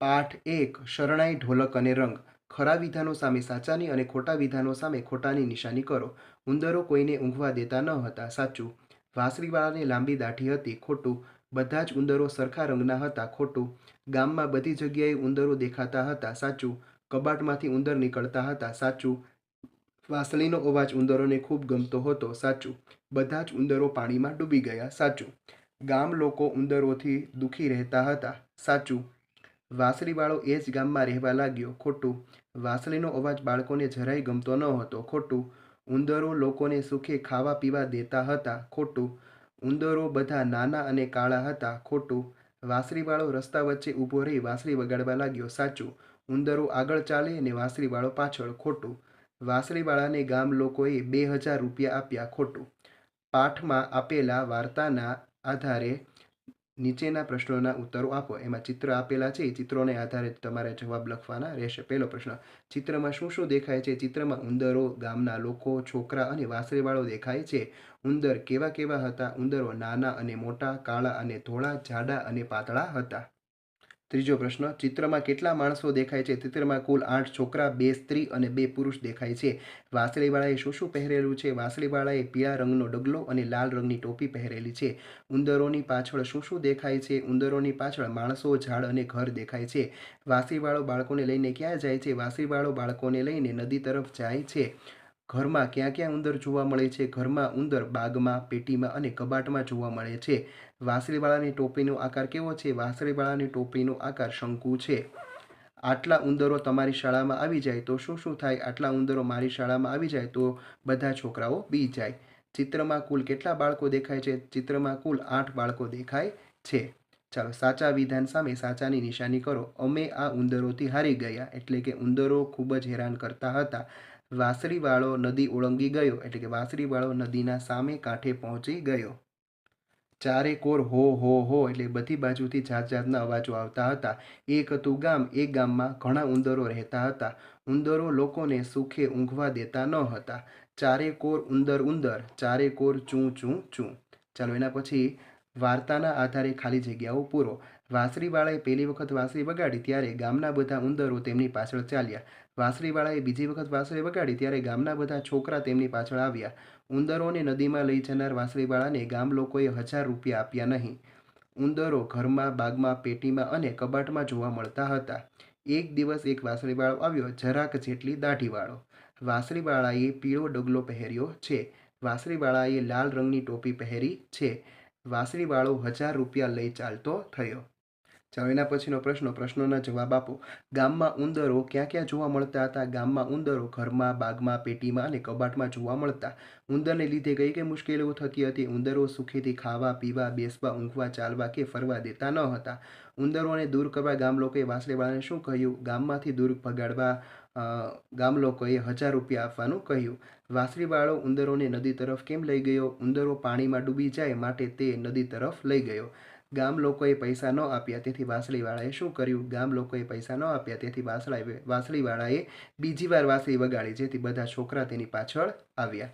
પાઠ એક, શરણાઈ ઢોલક અને રંગ. ખરા વિધાનો સામે સાચાની અને ખોટા વિધાનો સામે ખોટાની નિશાની કરો. ઉંદરો કોઈને ઊંઘવા દેતા ન હતા, સાચું. વાંસળીવાળાને લાંબી દાઢી હતી, ખોટું. બધા જ ઉંદરો સરખા રંગના હતા, ખોટું. ગામમાં બધી જગ્યાએ ઉંદરો દેખાતા હતા, સાચું. કબાટમાંથી ઉંદર નીકળતા હતા, સાચું. વાંસળીનો અવાજ ઉંદરોને ખૂબ ગમતો હતો, સાચું. બધા જ ઉંદરો પાણીમાં ડૂબી ગયા, સાચું. ગામ લોકો ઉંદરોથી દુઃખી રહેતા હતા, સાચું. વાંસળીવાળો એ જ ગામમાં રહેવા લાગ્યો. ખોટું. વાંસળીનો અવાજ બાળકોને જરાય ગમતો ન હતો. ખોટું. ઉંદરો લોકોને સુખે ખાવા પીવા દેતા હતા. ખોટું. ઉંદરો બધા નાના અને કાળા હતા. ખોટું. વાંસળીવાળો રસ્તા વચ્ચે ઊભો રહી વાંસળી વગાડવા લાગ્યો. સાચું. ઉંદરો આગળ ચાલે અને વાંસળીવાળો પાછળ. ખોટું. વાંસળીવાળાને ગામ લોકોએ બે હજાર રૂપિયા આપ્યા. ખોટું. પાઠમાં આપેલા વાર્તાના આધારે નીચેના પ્રશ્નોના ઉત્તરો આપો. એમાં ચિત્ર આપેલા છે. એ ચિત્રોને આધારે તમારે જવાબ લખવાના રહેશે. પહેલો પ્રશ્ન, ચિત્રમાં શું શું દેખાય છે? ચિત્રમાં ઉંદરો, ગામના લોકો, છોકરા અને વાસરેવાળો દેખાય છે. ઉંદર કેવા કેવા હતા? ઉંદરો નાના અને મોટા, કાળા અને ધોળા, જાડા અને પાતળા હતા. ત્રીજો પ્રશ્ન, ચિત્રમાં કેટલા માણસો દેખાય છે? ચિત્રમાં કુલ આઠ છોકરા, બે સ્ત્રી અને બે પુરુષ દેખાય છે. વાંસળીવાળાએ શું શું પહેરેલું છે. વાંસળીવાળાએ પીળા રંગનો ડગલો અને લાલ રંગની ટોપી પહેરેલી છે. ઉંદરોની પાછળ શું શું દેખાય છે? ઉંદરોની પાછળ માણસો, ઝાડ અને ઘર દેખાય છે. વાંસળીવાળો બાળકોને લઈને ક્યાં જાય છે? વાંસળીવાળો બાળકોને લઈને નદી તરફ જાય છે. ઘરમાં ક્યાં ક્યાં ઉંદર જોવા મળે છે? ઘરમાં ઉંદર બાગમાં, પેટીમાં અને કબાટમાં જોવા મળે છે. વાંસળીવાળાની ટોપીનો આકાર કેવો છે? વાંસળીવાળાની ટોપીનો આકાર શંકુ છે. આટલા ઉંદરો તમારી શાળામાં આવી જાય તો શું શું થાય? આટલા ઉંદરો મારી શાળામાં આવી જાય તો બધા છોકરાઓ બી જાય. ચિત્રમાં કુલ કેટલા બાળકો દેખાય છે? ચિત્રમાં કુલ આઠ બાળકો દેખાય છે. ચાલો, સાચા વિધાન સામે સાચાની નિશાની કરો. અમે આ ઉંદરોથી હારી ગયા એટલે કે ઉંદરો ખૂબ જ હેરાન કરતા હતા. વાંસળીવાળો નદી ઓળંગી ગયો એટલે કે વાંસળીવાળો નદીના સામે કાંઠે પહોંચી ગયો. ચારે કોર હો હો હો એટલે બધી બાજુથી જાત જાતના અવાજો આવતા હતા. એક હતું ગામ એ ગામમાં ઘણા ઉંદરો રહેતા હતા. ઉંદરો લોકોને સુખે ઊંઘવા દેતા ન હતા. ચારે કોર ઉંદર ઉંદર, ચારે કોર ચૂં ચૂં ચૂં. ચાલો એના પછી વાર્તાના આધારે ખાલી જગ્યાઓ પૂરો. વાંસળીવાળાએ પહેલી વખત વાસરી વગાડી, ત્યારે ગામના બધા ઉંદરો તેમની પાછળ ચાલ્યા. વાંસળીવાળાએ બીજી વખત વાંસળી વગાડી ત્યારે ગામના બધા છોકરા તેમની પાછળ આવ્યા. ઉંદરોને નદીમાં લઈ જનાર વાંસળીવાળાને ગામ લોકોએ હજાર રૂપિયા આપ્યા નહીં. ઉંદરો ઘરમાં, બાગમાં, પેટીમાં અને કબાટમાં જોવા મળતા હતા. એક દિવસ એક વાંસળીવાળો આવ્યો જરાક જેટલી દાઢીવાળો. વાંસળીવાળાએ પીળો ડગલો પહેર્યો છે. વાંસળીવાળાએ લાલ રંગની ટોપી પહેરી છે. વાંસળીવાળો હજાર રૂપિયા લઈ ચાલતો થયો. ચાલો એના પછીનો પ્રશ્ન પ્રશ્નોના જવાબ આપો. ગામમાં ઉંદરો ક્યાં ક્યાં જોવા મળતા હતા? ગામમાં ઉંદરો ઘરમાં, બાગમાં, પેટીમાં અને કબાટમાં જોવા મળતા. ઉંદરને લીધે કઈ કઈ મુશ્કેલીઓ થતી હતી? ઉંદરો સુખેથી ખાવા, પીવા, બેસવા, ઊંઘવા, ચાલવા કે ફરવા દેતા ન હતા. ઉંદરોને દૂર કરવા ગામ લોકોએ વાંસળીવાળાને શું કહ્યું? ગામમાંથી દૂર ભગાડવા ગામ લોકોએ હજાર રૂપિયા આપવાનું કહ્યું. વાંસળીવાળો ઉંદરોને નદી તરફ કેમ લઈ ગયો? ઉંદરો પાણીમાં ડૂબી જાય માટે તે નદી તરફ લઈ ગયો. ગામ લોકોએ પૈસા ન આપ્યા. તેથી વાસળીવાળાએ શું કર્યું? ગામ લોકોએ પૈસા ન આપ્યા. તેથી વાસળા વાંસળીવાળાએ બીજી વાર વાસળી વગાડી, જેથી બધા છોકરા તેની પાછળ આવ્યા.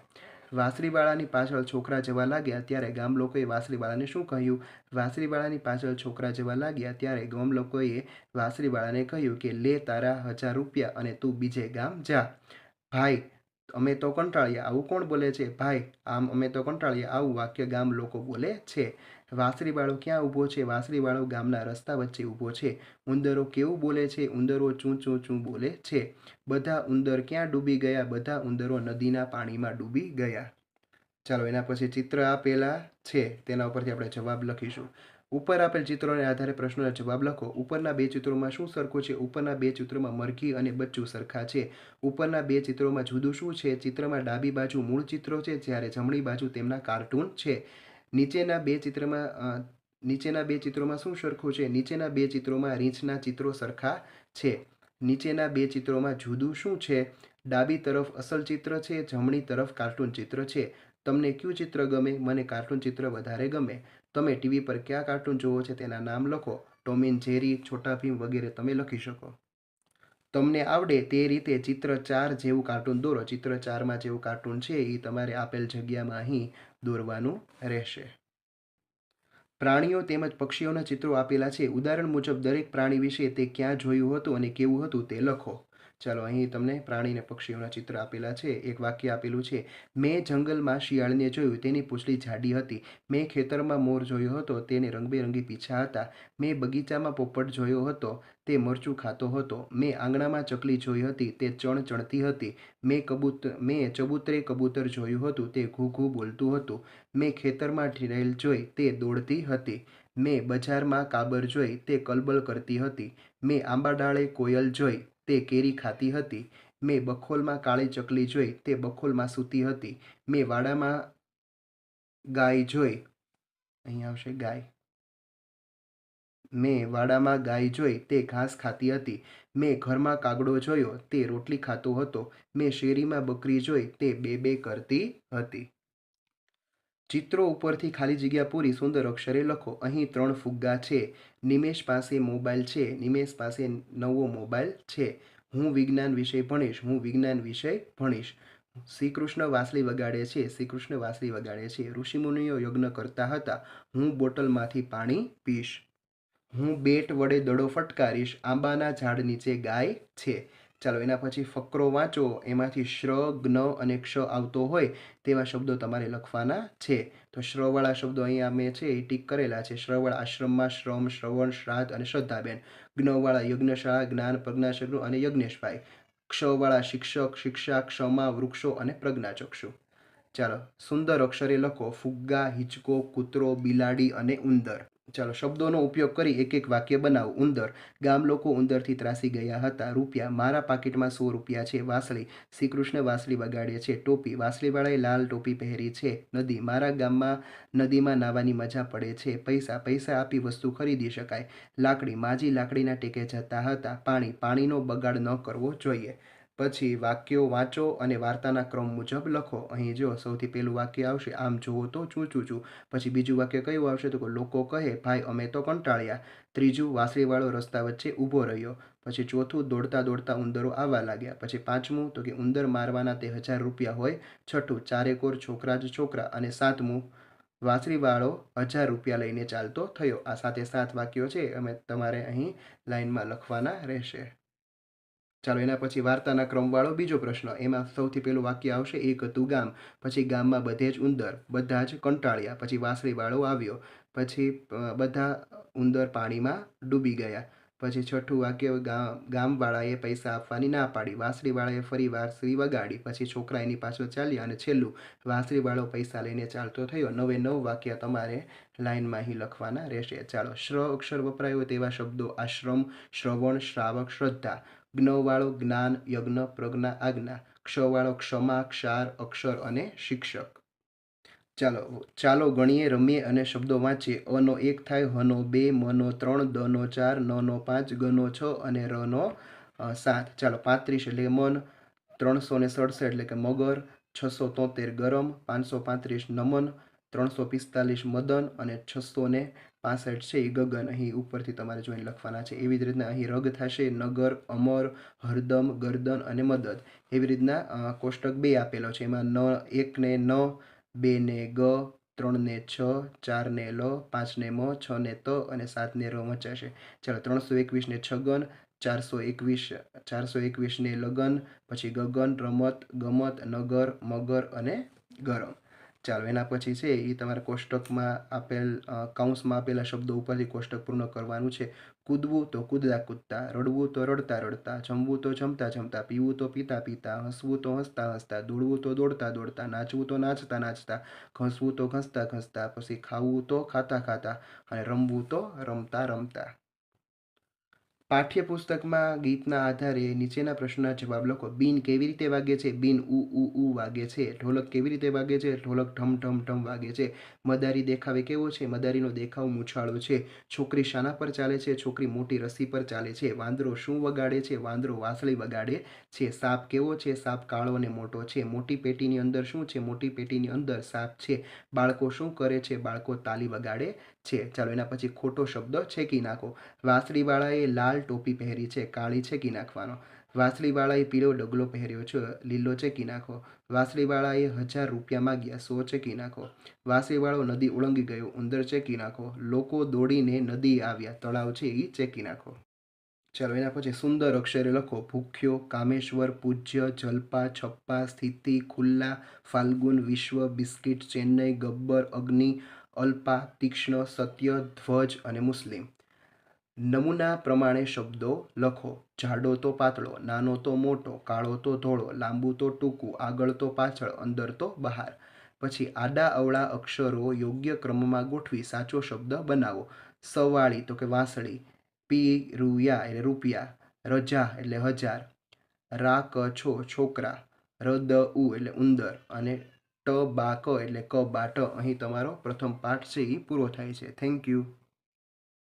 વાંસળીવાળાની પાછળ છોકરા જવા લાગ્યા ત્યારે ગામ લોકોએ વાંસળીવાળાને શું કહ્યું? વાસરીવાળાની પાછળ છોકરા જવા લાગ્યા ત્યારે ગામ લોકોએ વાંસળીવાળાને કહ્યું કે, લે તારા હજાર રૂપિયા અને તું બીજે ગામ જા. ભાઈ, અમે તો કંટાળ્યા. આવું કોણ બોલે છે? ભાઈ, આમ અમે તો કંટાળ્યા. આવું વાક્ય ગામ લોકો બોલે છે. વાંસળીવાળો ક્યાં ઊભો છે? વાંસળીવાળો ગામના રસ્તા વચ્ચે ઊભો છે. ઉંદરો કેવું બોલે છે? ઉંદરો ચૂં ચૂં ચૂં બોલે છે. બધા ઉંદર ક્યાં ડૂબી ગયા? બધા ઉંદરો નદીના પાણીમાં ડૂબી ગયા. ચાલો, એના પછી ચિત્ર આપેલા છે. તેના ઉપરથી આપણે જવાબ લખીશું. ઉપર આપેલ ચિત્રોને આધારે પ્રશ્નોના જવાબ લખો. ઉપરના બે ચિત્રોમાં શું સરખું છે? ઉપરના બે ચિત્રોમાં મરઘી અને બચ્ચું સરખા છે. ઉપરના બે ચિત્રોમાં જુદું શું છે? ચિત્રમાં ડાબી બાજુ મૂળ ચિત્રો છે. જ્યારે જમણી બાજુ તેમના કાર્ટૂન છે. નીચેના બે ચિત્રમાં નીચેના બે ચિત્રોમાં શું સરખું છે? નીચેના બે ચિત્રોમાં રીંછના ચિત્રો સરખા છે. નીચેના બે ચિત્રોમાં જુદું શું છે? ડાબી તરફ અસલ ચિત્ર છે, જમણી તરફ કાર્ટૂન ચિત્ર છે. તમને કયું ચિત્ર ગમે? મને કાર્ટૂન ચિત્ર વધારે ગમે. તમે ટીવી પર કયા કાર્ટૂન જુઓ છે તેના નામ લખો. ટોમિન જેરી, છોટા ભીમ વગેરે તમે લખી શકો. તમને આવડે તે રીતે ચિત્ર ચાર જેવું કાર્ટૂન દોરો. ચિત્ર ચારમાં જેવું કાર્ટૂન છે એ તમારે આપેલ જગ્યામાં અહીં દોરવાનું રહેશે. પ્રાણીઓ તેમજ પક્ષીઓના ચિત્રો આપેલા છે. ઉદાહરણ મુજબ, દરેક પ્રાણી વિશે તે ક્યાં જોયું હતું અને કેવું હતું તે લખો. ચાલો, અહીં તમને પ્રાણી અને પક્ષીઓના ચિત્ર આપેલા છે. એક વાક્ય આપેલું છે, મેં જંગલમાં શિયાળને જોયું, તેની પૂંછડી જાડી હતી. મેં ખેતરમાં મોર જોયો હતો, તેને રંગબેરંગી પીછા હતા. મેં બગીચામાં પોપટ જોયો હતો, તે મરચું ખાતો હતો. મેં આંગણામાં ચકલી જોઈ હતી, તે ચણ ચણતી હતી. મેં કબૂતર મેં ચબૂતરે કબૂતર જોયું હતું, તે ઘૂ ઘૂ બોલતું હતું. મેં ખેતરમાં ઢીરેલ જોઈ, તે દોડતી હતી. મેં બજારમાં કાબર જોઈ, તે કલબલ કરતી હતી. મેં આંબાડાળે કોયલ જોઈ તે કેરી ખાતી હતી. મેં બખોલમાં કાળી ચકલી જોઈ, તે બખોલમાં સૂતી હતી. મેં વાડામાં ગાય જોઈ, અહીં આવશે ગાય. મેં વાડામાં ગાય જોઈ, તે ઘાસ ખાતી હતી. મેં ઘરમાં કાગડો જોયો, તે રોટલી ખાતો હતો. મેં શેરીમાં બકરી જોઈ, તે બે બે કરતી હતી. ચિત્રો ઉપરથી ખાલી જગ્યા પૂરી સુંદર અક્ષરે લખો. અહીં ત્રણ ફુગ્ગા છે. નિમેશ પાસે મોબાઈલ છે. નિમેશ પાસે નવો મોબાઈલ છે. હું વિજ્ઞાન વિષય ભણીશ. હું વિજ્ઞાન વિષય ભણીશ. શ્રીકૃષ્ણ વાંસળી વગાડે છે. શ્રીકૃષ્ણ વાંસળી વગાડે છે. ઋષિમુનિઓ યજ્ઞ કરતા હતા. હું બોટલમાંથી પાણી પીશ. હું બેટ વડે દડો ફટકારીશ. આંબાના ઝાડ નીચે ગાય છે. ચાલો, એના પછી ફકરો વાંચો. એમાંથી શ્ર જ્ઞ અને ક્ષ આવતો હોય તેવા શબ્દો તમારે લખવાના છે. તો શ્રવાળા શબ્દો અહીંયા મેં છે એ ટીક કરેલા છે. શ્રવળ આશ્રમમાં શ્રમ, શ્રવણ, શ્રાદ્ધ અને શ્રદ્ધાબેન. જ્ઞવાળા યજ્ઞશાળા, જ્ઞાન પ્રજ્ઞાશરુ અને યજ્ઞેશભાઈ. ક્ષવાળા શિક્ષક, શિક્ષા, ક્ષમા, વૃક્ષો અને પ્રજ્ઞાચક્ષુ. ચાલો, સુંદર અક્ષરે લખો. ફુગ્ગા, હિંચકો, કૂતરો, બિલાડી અને ઉંદર. ચાલો શબ્દોનો ઉપયોગ કરી એક એક વાક્ય બનાવો. ઉંદર. ગામ લોકો ઉંદરથી ત્રાસી ગયા હતા. રૂપિયા. મારા પાકીટમાં સો રૂપિયા છે. વાંસળી. શ્રી કૃષ્ણ વાંસળી વગાડે છે. ટોપી. વાસળીવાળાએ લાલ ટોપી પહેરી છે. નદી. મારા ગામમાં નદીમાં નાવાની મજા પડે છે. પૈસા. પૈસા આપી વસ્તુ ખરીદી શકાય. લાકડી. માજી લાકડીના ટેકે જતા હતા. પાણી. પાણીનો બગાડ ન કરવો જોઈએ. પછી વાક્યો વાંચો અને વાર્તાના ક્રમ મુજબ લખો. અહીં જો સૌથી પહેલું વાક્ય આવશે, આમ જુઓ તો ચૂં ચૂં ચૂં પછી બીજું વાક્ય કયું આવશે તો લોકો કહે, ભાઈ, અમે તો કંટાળ્યા. ત્રીજું, વાંસળીવાળો રસ્તા વચ્ચે ઊભો રહ્યો. પછી ચોથું, દોડતા દોડતા ઉંદરો આવવા લાગ્યા. પછી પાંચમું, તો કે ઉંદર મારવાના તે હજાર રૂપિયા હોય. છઠ્ઠું ચારેકોર છોકરા જ છોકરા. અને સાતમું, વાંસળીવાળો હજાર રૂપિયા લઈને ચાલતો થયો. આ સાથે સાત વાક્યો છે, અમે તમારે અહીં લાઈનમાં લખવાના રહેશે. ચાલો એના પછી વાર્તાના ક્રમવાળો બીજો પ્રશ્ન. એમાં સૌથી પહેલું વાક્ય આવશે એક હતું ગામ. પછી ગામમાં બધે જ ઉંદર, બધા જ કંટાળ્યા. પછી વાંસળીવાળો આવ્યો. પછી બધા ઉંદર પાણીમાં ડૂબી ગયા. પછી છઠ્ઠું વાક્ય ગામ ગામવાળાએ પૈસા આપવાની ના પાડી. વાંસળીવાળાએ ફરી વાસળી વગાડી. પછી છોકરા એની પાછળ ચાલ્યા અને છેલ્લું વાસળીવાળો પૈસા લઈને ચાલતો થયો. નવે નવ વાક્ય તમારે લાઇનમાં અહીં લખવાના રહેશે. ચાલો, શ્ર અક્ષર વપરાયો તેવા શબ્દો આશ્રમ, શ્રવણ, શ્રાવક, શ્રદ્ધા. જ્ઞવાળો જ્ઞાન, યજ્ઞ, પ્રજ્ઞા, આજ્ઞા, ક્ષવાળો ક્ષમા, ક્ષાર, અક્ષર અને શિક્ષક. ચાલો ચાલો ગણીએ, રમીએ અને શબ્દો વાંચીએ. અનો એક થાય હનો બે મનો ત્રણ દનો ચાર નનો પાંચ ગનો છ અને રનો સાત. ચાલો, પાંત્રીસ એટલે મન, ત્રણસો ને સડસઠ એટલે કે મગર, છસો તોતેર ગરમ, પાંચસો પાંત્રીસ નમન, ત્રણસો પિસ્તાલીસ મદન અને છસો ને પાસઠ છે એ ગગન અહીં ઉપરથી તમારે જોઈને લખવાના છે. એવી જ રીતના અહીં રગ થશે, નગર, અમર, હરદમ, ગરદન અને મદદ. એવી રીતના કોષ્ટક બે આપેલો છે. એમાં ન, એકને ન બે ને ગ ત્રણ ને છ ચાર ને લ પાંચ ને મ છ ને ત અને સાત ને ર મચાશે ચાલો, ત્રણસો એકવીસ ને છગન, ચારસો એકવીસ, ચારસો એકવીસને લગન, પછી ગગન, રમત, ગમત, નગર, મગર અને ગરમ. ચાલો, એના પછી છે એ તમારે કોષ્ટકમાં આપેલ કાઉન્સમાં આપેલા શબ્દો ઉપરથી કોષ્ટક પૂર્ણ કરવાનું છે. કૂદવું તો કૂદતા કૂદતા, રડવું તો રડતા રડતા, જમવું તો જમતા જમતા, પીવું તો પીતા પીતા, હસવું તો હસતા હસતા, દોડવું તો દોડતા દોડતા, નાચવું તો નાચતા નાચતા, ઘસવું તો ઘસતા ઘસતા, પછી ખાવું તો ખાતા ખાતા, અને રમવું તો રમતા રમતા. પાઠ્યપુસ્તકમાં ગીતના આધારે નીચેના પ્રશ્નના જવાબ લખો. બીન કેવી રીતે વાગે છે? બીન ઉ ઉ ઉ વાગે છે. ઢોલક કેવી રીતે વાગે છે? ઢોલક ઢમ ઢમ ઢમ વાગે છે. મદારી દેખાવે કેવો છે? મદારીનો દેખાવ મૂછાળો છે. છોકરી શાના પર ચાલે છે? છોકરી મોટી રસી પર ચાલે છે. વાંદરો શું વગાડે છે? વાંદરો વાંસળી વગાડે છે. સાપ કેવો છે? સાપ કાળો અને મોટો છે. મોટી પેટીની અંદર શું છે? મોટી પેટીની અંદર સાપ છે. બાળકો શું કરે છે? બાળકો તાલી વગાડે છે. ચાલો એના પછી ખોટો શબ્દ છેકી નાખો. વાંસળીવાળાએ લાલ ટોપી પહેરી છે, કાળી છેકી નાખવાનો. વાંસળીવાળાએ પીળો ડગલો પહેર્યો છે, લીલો ચેકી નાખો. વાંસળીવાળાએ હજાર રૂપિયા માગ્યા, સો ચેકી નાખો. વાંસળીવાળો નદી ઓળંગી ગયો, ઉંદર ચેકી નાખો. લોકો દોડીને નદી આવ્યા, તળાવ છે એ ચેકી નાખો. ચાલો એના પછી સુંદર અક્ષરે લખો, ભૂખ્યો, કામેશ્વર, પૂજ્ય, જલપા, છપ્પા, સ્થિતિ, ખુલ્લા, ફાલ્ગુન, વિશ્વ, બિસ્કિટ, ચેન્નઈ, ગબ્બર, અગ્નિ અલ્પા, તીક્ષ્ણ, સત્ય, ધ્વજ અને મુસ્લિમ. નમૂના પ્રમાણે શબ્દો લખો. જાડો તો પાતળો, નાનો તો મોટો, કાળો તો ધોળો, લાંબુ તો ટૂંકું, આગળ તો પાછળ, અંદર તો બહાર. પછી આડા અવળા અક્ષરો યોગ્ય ક્રમમાં ગોઠવી સાચો શબ્દ બનાવો. સવાળી તો કે વાંસળી. પી, રૂયા એટલે રૂપિયા. રજા એટલે હજાર. રા, ક, છો, છોકરા. ર, દ, ઉ એટલે ઉંદર અને ટ બા ક એટલે ક બા ટ અહીં તમારો પ્રથમ પાઠ છે એ પૂરો થાય છે થેન્ક યુ